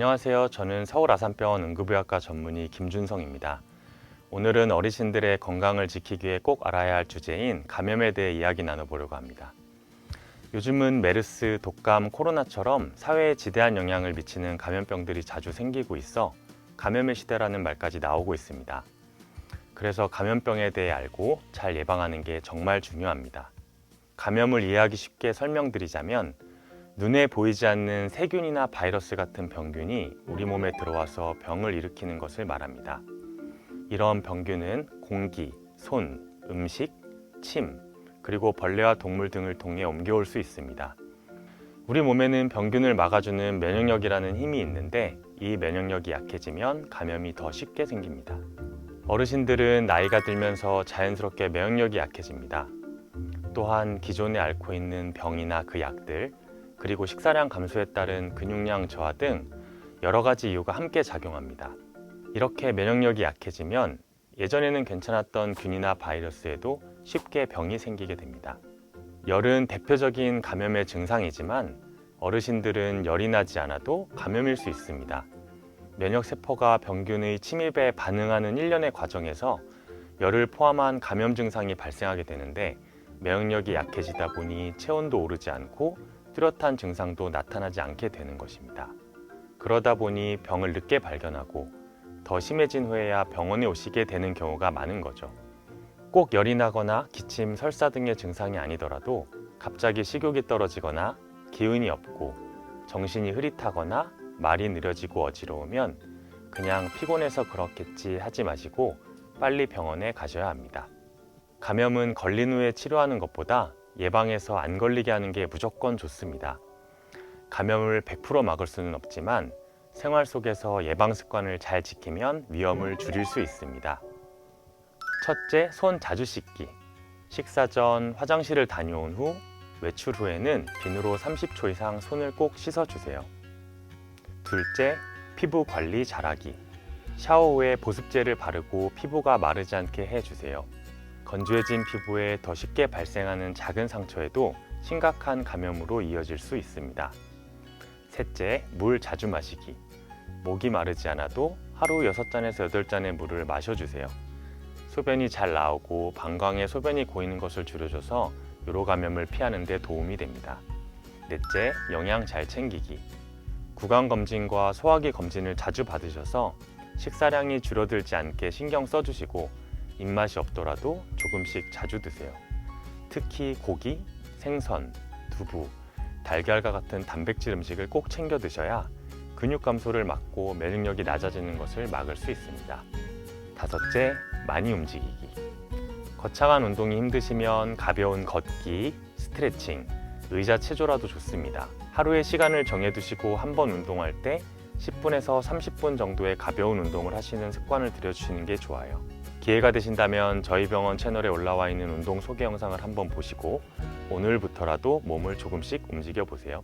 안녕하세요. 저는 서울 아산병원 응급의학과 전문의 김준성입니다. 오늘은 어르신들의 건강을 지키기 위해 꼭 알아야 할 주제인 감염에 대해 이야기 나눠보려고 합니다. 요즘은 메르스, 독감, 코로나처럼 사회에 지대한 영향을 미치는 감염병들이 자주 생기고 있어 감염의 시대라는 말까지 나오고 있습니다. 그래서 감염병에 대해 알고 잘 예방하는 게 정말 중요합니다. 감염을 이해하기 쉽게 설명드리자면 눈에 보이지 않는 세균이나 바이러스 같은 병균이 우리 몸에 들어와서 병을 일으키는 것을 말합니다. 이런 병균은 공기, 손, 음식, 침, 그리고 벌레와 동물 등을 통해 옮겨올 수 있습니다. 우리 몸에는 병균을 막아주는 면역력이라는 힘이 있는데 이 면역력이 약해지면 감염이 더 쉽게 생깁니다. 어르신들은 나이가 들면서 자연스럽게 면역력이 약해집니다. 또한 기존에 앓고 있는 병이나 그 약들, 그리고 식사량 감소에 따른 근육량 저하 등 여러 가지 이유가 함께 작용합니다. 이렇게 면역력이 약해지면 예전에는 괜찮았던 균이나 바이러스에도 쉽게 병이 생기게 됩니다. 열은 대표적인 감염의 증상이지만 어르신들은 열이 나지 않아도 감염일 수 있습니다. 면역세포가 병균의 침입에 반응하는 일련의 과정에서 열을 포함한 감염 증상이 발생하게 되는데 면역력이 약해지다 보니 체온도 오르지 않고 뚜렷한 증상도 나타나지 않게 되는 것입니다. 그러다 보니 병을 늦게 발견하고 더 심해진 후에야 병원에 오시게 되는 경우가 많은 거죠. 꼭 열이 나거나 기침, 설사 등의 증상이 아니더라도 갑자기 식욕이 떨어지거나 기운이 없고 정신이 흐릿하거나 말이 느려지고 어지러우면 그냥 피곤해서 그렇겠지 하지 마시고 빨리 병원에 가셔야 합니다. 감염은 걸린 후에 치료하는 것보다 예방해서 안 걸리게 하는 게 무조건 좋습니다. 감염을 100% 막을 수는 없지만 생활 속에서 예방 습관을 잘 지키면 위험을 줄일 수 있습니다. 첫째, 손 자주 씻기. 식사 전 화장실을 다녀온 후 외출 후에는 비누로 30초 이상 손을 꼭 씻어주세요. 둘째, 피부 관리 잘하기. 샤워 후에 보습제를 바르고 피부가 마르지 않게 해주세요. 건조해진 피부에 더 쉽게 발생하는 작은 상처에도 심각한 감염으로 이어질 수 있습니다. 셋째, 물 자주 마시기. 목이 마르지 않아도 하루 6잔에서 8잔의 물을 마셔주세요. 소변이 잘 나오고 방광에 소변이 고이는 것을 줄여줘서 요로 감염을 피하는 데 도움이 됩니다. 넷째, 영양 잘 챙기기. 구강 검진과 소화기 검진을 자주 받으셔서 식사량이 줄어들지 않게 신경 써주시고 입맛이 없더라도 조금씩 자주 드세요. 특히 고기, 생선, 두부, 달걀과 같은 단백질 음식을 꼭 챙겨 드셔야 근육 감소를 막고 면역력이 낮아지는 것을 막을 수 있습니다. 다섯째, 많이 움직이기. 거창한 운동이 힘드시면 가벼운 걷기, 스트레칭, 의자 체조라도 좋습니다. 하루에 시간을 정해두시고 한 번 운동할 때 10분에서 30분 정도의 가벼운 운동을 하시는 습관을 들여주시는 게 좋아요. 기회가 되신다면 저희 병원 채널에 올라와 있는 운동 소개 영상을 한번 보시고 오늘부터라도 몸을 조금씩 움직여 보세요.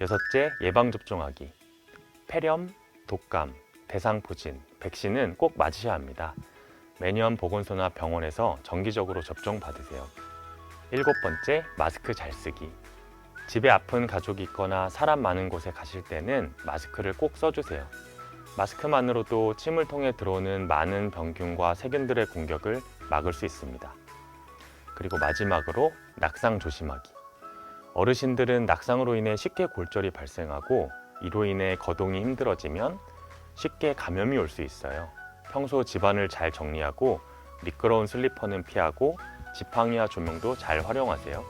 여섯째, 예방접종하기. 폐렴, 독감, 대상포진, 백신은 꼭 맞으셔야 합니다. 매년 보건소나 병원에서 정기적으로 접종 받으세요. 일곱 번째, 마스크 잘 쓰기. 집에 아픈 가족이 있거나 사람 많은 곳에 가실 때는 마스크를 꼭 써주세요. 마스크만으로도 침을 통해 들어오는 많은 병균과 세균들의 공격을 막을 수 있습니다. 그리고 마지막으로 낙상 조심하기. 어르신들은 낙상으로 인해 쉽게 골절이 발생하고 이로 인해 거동이 힘들어지면 쉽게 감염이 올 수 있어요. 평소 집안을 잘 정리하고 미끄러운 슬리퍼는 피하고 지팡이와 조명도 잘 활용하세요.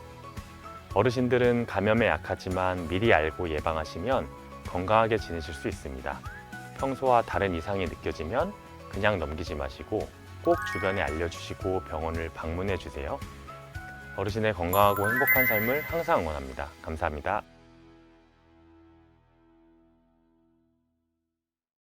어르신들은 감염에 약하지만 미리 알고 예방하시면 건강하게 지내실 수 있습니다. 평소와 다른 이상이 느껴지면 그냥 넘기지 마시고 꼭 주변에 알려주시고 병원을 방문해 주세요. 어르신의 건강하고 행복한 삶을 항상 응원합니다. 감사합니다.